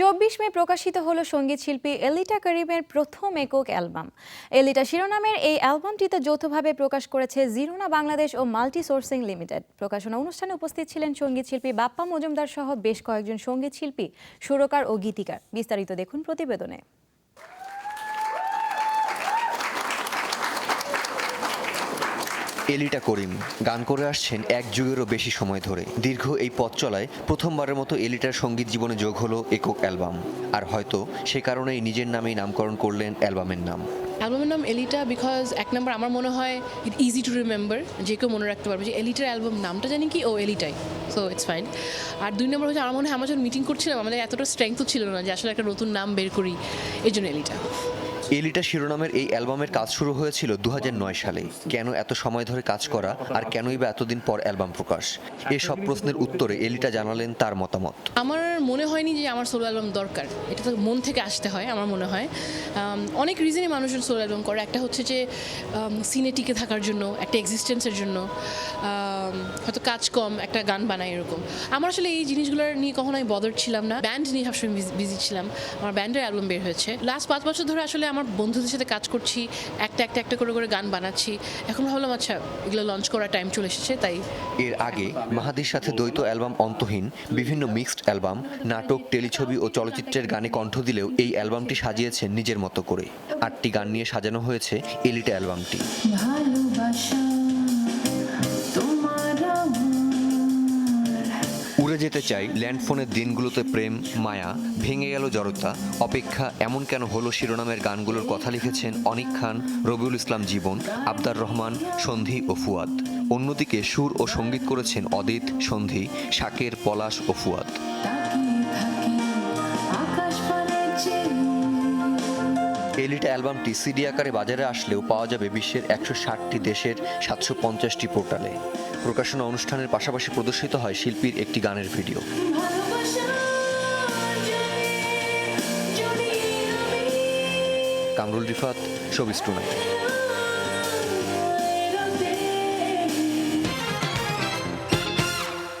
চব্বিশ মে প্রকাশিত হলো সংগীত শিল্পী এলিটা করিমের প্রথম একক অ্যালবাম। এলিটা শিরোনামের এই অ্যালবামটিতে যৌথভাবে প্রকাশ করেছে জিরোনা বাংলাদেশ ও মাল্টি সোর্সিং লিমিটেড। প্রকাশনা অনুষ্ঠানে উপস্থিত ছিলেন সংগীত শিল্পী বাপ্পা মজুমদার সহ বেশ কয়েকজন সংগীত শিল্পী, সুরকার ও গীতিকার। বিস্তারিত দেখুন প্রতিবেদনে। এলিটা করিম গান করে আসছেন এক যুগেরও বেশি সময় ধরে। দীর্ঘ এই পথ চলায় প্রথমবারের মতো এলিটার সংগীত জীবনে যোগ হলো একক অ্যালবাম। আর হয়তো সে কারণেই নিজের নামেই নামকরণ করলেন অ্যালবামের নাম। অ্যালবামের নাম এলিটা বিকজ এক নম্বর আমার মনে হয় ইট ইজি টু রিমেম্বার যে কেউ মনে রাখতে পারবে যে এলিটার অ্যালবাম নামটা জানি কি? ও এলিটাই। সো ইটস ফাইন আর দুই নম্বর হচ্ছে আমার মনে হয়, আমার যখন মিটিং করছিলাম, আমাদের এতটা স্ট্রেংথও ছিল না যে আসলে একটা নতুন নাম বের করি এই জন্য এলিটা। এলিটা শিরোনামের এই অ্যালবামের কাজ শুরু হয়েছিল দুহাজার নয় সালে। কেন এত সময় ধরে কাজ করা আর কেনই বা এতদিন পর অ্যালবাম প্রকাশ? এসব প্রশ্নের উত্তরে এলিটা জানালেন তার মতামত। আমার মনে হয়নি যে আমার সোলো অ্যালবাম দরকার। এটা তো মন থেকে আসতে হয়, আমার মনে হয়। অনেক রিজনে মানুষজন সোলো অ্যালবাম করে। একটা হচ্ছে যে সিনে টিকে থাকার জন্য, একটা এক্সিস্টেন্সের জন্য হয়তো কাজ কম, একটা গান বানাই এরকম। আমার আসলে এই জিনিসগুলোর নিয়ে কখনো আমি বদর ছিলাম না। ব্যান্ড নিয়ে সবসময় বিজি ছিলাম। আমার ব্যান্ডের অ্যালবাম বের হয়েছে। লাস্ট পাঁচ বছর ধরে আসলে আমার বন্ধুদের সাথে কাজ করছি একটা একটা একটা করে করে গান বানাচ্ছি। এখন ভাবলাম আচ্ছা এগুলো লঞ্চ করার টাইম চলে এসেছে তাই এর আগে মাহাদির সাথে দ্বৈত অ্যালবাম অন্তহীন বিভিন্ন মিক্সড অ্যালবাম নাটক টেলিছবি ও চলচ্চিত্রের গানে কণ্ঠ দিলেও এই অ্যালবামটি সাজিয়েছেন নিজের মতো করে। আটটি গান নিয়ে সাজানো হয়েছে এলিটা অ্যালবামটি। ভালোবাসা যেতে চাই, ল্যান্ডফোনের দিনগুলোতে প্রেম, মায়া, ভেঙে গেল জড়তা, অপেক্ষা এমন কেন হলো শিরোনামের গানগুলোর কথা লিখেছেন অনিক খান, রবিউল ইসলাম জীবন, আবদার রহমান, সন্ধি ও ফুয়াদ। অন্যদিকে সুর ও সংগীত করেছেন অদিত, সন্ধি, শাকের পলাশ ও ফুয়াদ। এলিটা অ্যালবামটি সিডি আকারে বাজারে আসলেও পাওয়া যাবে বিশ্বের একশো ষাটটি দেশের সাতশো পঞ্চাশটি পোর্টালে। প্রকাশনা অনুষ্ঠানের পাশাপাশি প্রদর্শিত হয় শিল্পীর একটি গানের ভিডিও। কামরুল রিফাত শোবিস